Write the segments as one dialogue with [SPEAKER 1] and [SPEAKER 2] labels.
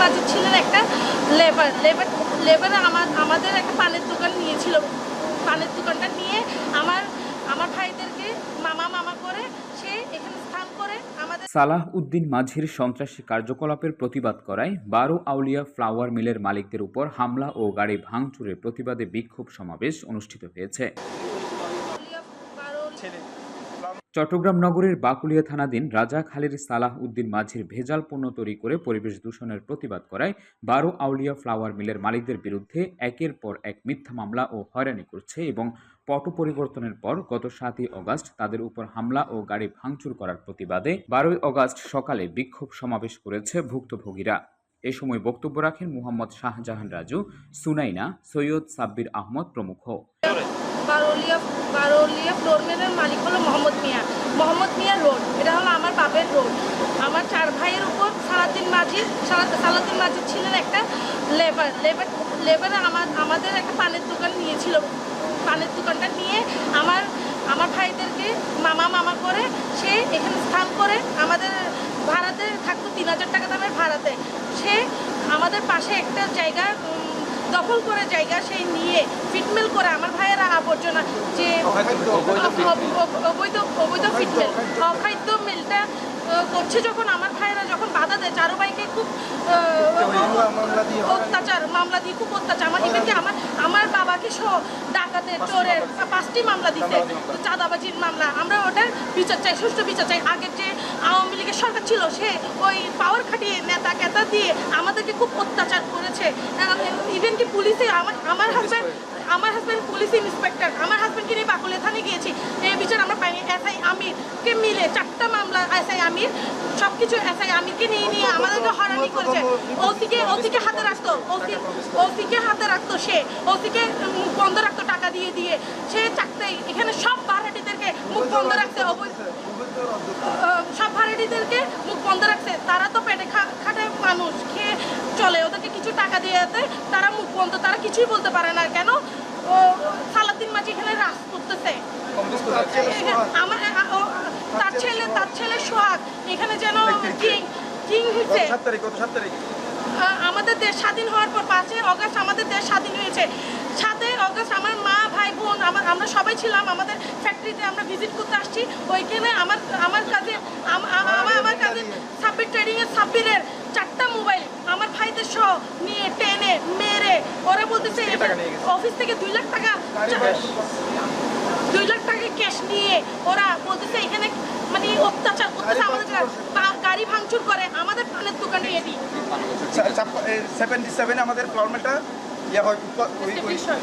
[SPEAKER 1] মাজিদ ছিলেন একটা labour labour labour আমার আমাদের একটা পানের দোকান নিয়েছিল। পানের দোকানটা নিয়ে আমার আমার ভাইদেরকে মামা মামা করে সে এখানে স্থান করে আমাদের
[SPEAKER 2] সালাহ উদ্দিন মাঝির সন্ত্রাসী কার্যকলাপের প্রতিবাদ করায় বারো আউলিয়া ফ্লাওয়ার মিলের মালিকদের উপর হামলা ও গাড়ি ভাঙচুরের প্রতিবাদে বিক্ষোভ সমাবেশ অনুষ্ঠিত হয়েছে। চট্টগ্রাম নগরের বাকুলিয়া থানাধীন রাজা খালির সালাহ উদ্দিন মাঝির ভেজাল পণ্য তৈরি করে পরিবেশ দূষণের প্রতিবাদ করায় বারো আউলিয়া ফ্লাওয়ার মিলের মালিকদের বিরুদ্ধে একের পর এক মিথ্যা মামলা ও হয়রানি করছে এবং পট পরিবর্তনের পর গত সাতই অগাস্ট তাদের উপর হামলা ও গাড়ি ভাঙচুর করার প্রতিবাদে বারোই অগাস্ট সকালে বিক্ষোভ সমাবেশ করেছে ভুক্তভোগীরা। এ সময় বক্তব্য রাখেন মুহাম্মদ শাহজাহান রাজু, সুনাইনা সৈয়দ সাব্বির আহমদ প্রমুখ।
[SPEAKER 1] বারোলিয়া বারোলিয়া ফ্লোরম্যানের মালিক হলো মোহাম্মদ মিয়া। মোহাম্মদ মিয়া রোড এটা হলো আমার বাপের রোড আমার চার ভাইয়ের উপর সালাদ্দিন মাজিদ সালা- সালাদ্দিন মাজিদ ছিলেন একটা লেবার লেবার লেবারে আমার, আমাদের একটা পানের দোকান নিয়েছিল। পানের দোকানটা নিয়ে আমার আমার ভাইদেরকে মামা মামা করে সে এখানে স্থান করে আমাদের ভাড়াতে থাকতো তিন হাজার টাকা দামের ভাড়াতে। সে আমাদের পাশে একটা জায়গা দখল করে জায়গা সেই নিয়ে ফিটমেল করে আমার ভাইয়েরা আবর্জনা যে অব- অব- অবৈধ অবৈধ ফিটমেল অখাদ্য মিলটা করছে যখন আমার ভাইয়েরা যখন বাধা দেয় চারো ভাইকে খুব অত্যাচার মামলা দিয়ে খুব অত্যাচার। আমার ইভেনকে আমার আমার বাবাকে সহ ডাকাতে চোরের পাঁচটি মামলা দিতে। চাঁদাবাজির মামলা। আমরা ওটার বিচার চাই সুষ্ঠু বিচার চাই। আগের যে আওয়ামী লীগের সরকার ছিল সে ওই পাওয়ার খাটিয়ে নেতা কেতা দিয়ে আমাদেরকে খুব অত্যাচার করেছে। ইভেন কি পুলিশে আমার আমার হাজব্যান্ড আমার হাজব্যান্ড পুলিশ ইন্সপেক্টর আমার হাজব্যান্ডকে নিয়ে বাকুলে থানে গিয়েছি। এই বিচার আমরা পাইনি। এসআই আমিরকে মিলে চারটা মামলা এসআই আমির সব কিছু এসআই আমিরকে নিয়ে নিয়ে আমাদেরকে হয়রানি করেছে। ওসিকে ওসিকে হাতে রাখতো। ওসি ওসিকে হাতে রাখতো সে। ওসিকে মুখ বন্ধ রাখতো টাকা দিয়ে দিয়ে। সে চাকতে এখানে সব ভাড়াটিদেরকে মুখ বন্ধ রাখতে অবৈ- আহ, মুখ বন্ধ রাখছে। তারা তো পেটে খাটে মানুষ খেয়ে চলে। ওদেরকে কিছু টাকা দিয়ে দেয়, তারা মুখ বন্ধ তারা কিছুই বলতে পারে না। কেন? ও সালাদিন মাঝি এখানে রাস করতেছে। আমার তার ছেলে তার ছেলে সোহাগ। এখানে যেন কিং কিং হয়েছে আমাদের দেশ স্বাধীন হওয়ার পর পাঁচই অগস্ট আমাদের দেশ স্বাধীন হয়েছে। সাতই অগস্ট আমার মা ভাই বোন আমার আমরা সবাই ছিলাম আমাদের ফ্যাক্টরিতে আমরা ভিজিট করতে আসছি। ওইখানে আমার আমার কাছে আম- আ- আমার আমার কাছে সাব্বির ট্রেডিং এর সাব্বিরের চারটা মোবাইল আমার ভাইদের সহ নিয়ে টেনে মেরে ওরা বলতেছে
[SPEAKER 3] টাকা
[SPEAKER 1] অফিস থেকে দুই লাখ টাকা দুই লাখ টাকা ক্যাশ নিয়ে ওরা বলতেছে এখানে মানে অত্যাচার করতেছে আমাদের গাড়ি ভাঙচুর করে আমাদের পানের দোকানে এটি
[SPEAKER 3] সেভেন্টি সেভেনে আমাদের ফর্মেটটা ইয়ে হয়
[SPEAKER 1] হয়।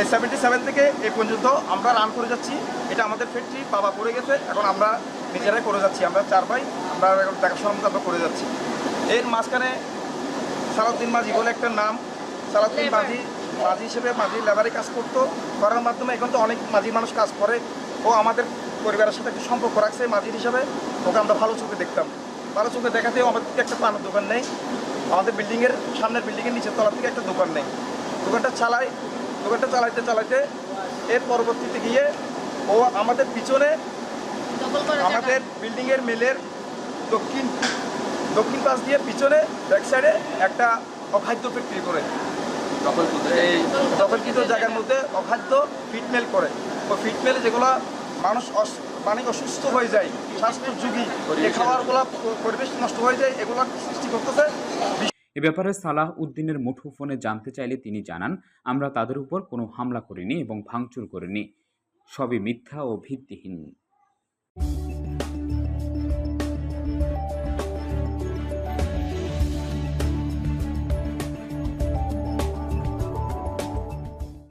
[SPEAKER 3] এই সেভেন্টি সেভেন থেকে এই পর্যন্ত আমরা রান করে যাচ্ছি। এটা আমাদের ফ্যাক্টরি বাবা পড়ে গেছে এখন আমরা নিজেরাই করে যাচ্ছি। আমরা চার ভাই আমরা এখন দেখাশোনা মতো আমরা করে যাচ্ছি। এর মাঝখানে সালাউদ্দিন মাঝি বলে একটা নাম। সালাউদ্দিন. মাঝি মাঝি হিসেবে মাঝি লেবারে কাজ করতো। করার মাধ্যমে এখন তো অনেক মাঝি মানুষ কাজ করে। ও আমাদের পরিবারের সাথে একটা সম্পর্ক রাখছে মাঝির হিসাবে। ওকে আমরা ভালো চোখে দেখতাম। ভালো চোখে দেখাতেও আমাদের একটা পানের দোকান নেই। আমাদের বিল্ডিংয়ের সামনের বিল্ডিংয়ের নিচের তলা থেকে একটা দোকান নেই। দোকানটা চালাই দোকানটা চালাইতে চালাইতে এর পরবর্তীতে গিয়ে ও আমাদের পিছনে আমাদের বিল্ডিংয়ের মেলের দক্ষিণ দক্ষিণ পাশ দিয়ে পিছনে ব্যাক সাইডে একটা অখাদ্য ফ্যাক্টরি করে। এই দখলকৃত জায়গার মধ্যে অখাদ্য ফিটমেল করে। ও ফিটমেলে যেগুলো মানুষ অস- মানে অসুস্থ হয়ে যায় স্বাস্থ্য ঝুঁকি এই খাবারগুলো পরিবেশ নষ্ট হয়ে যায় এগুলো সৃষ্টি করতেছে
[SPEAKER 2] এ ব্যাপারে সালাহ উদ্দিনের মুঠোফোনে জানতে চাইলে তিনি জানান, আমরা তাদের উপর কোনো হামলা করিনি এবং ভাঙচুর করিনি। সবই মিথ্যা ও ভিত্তিহীন।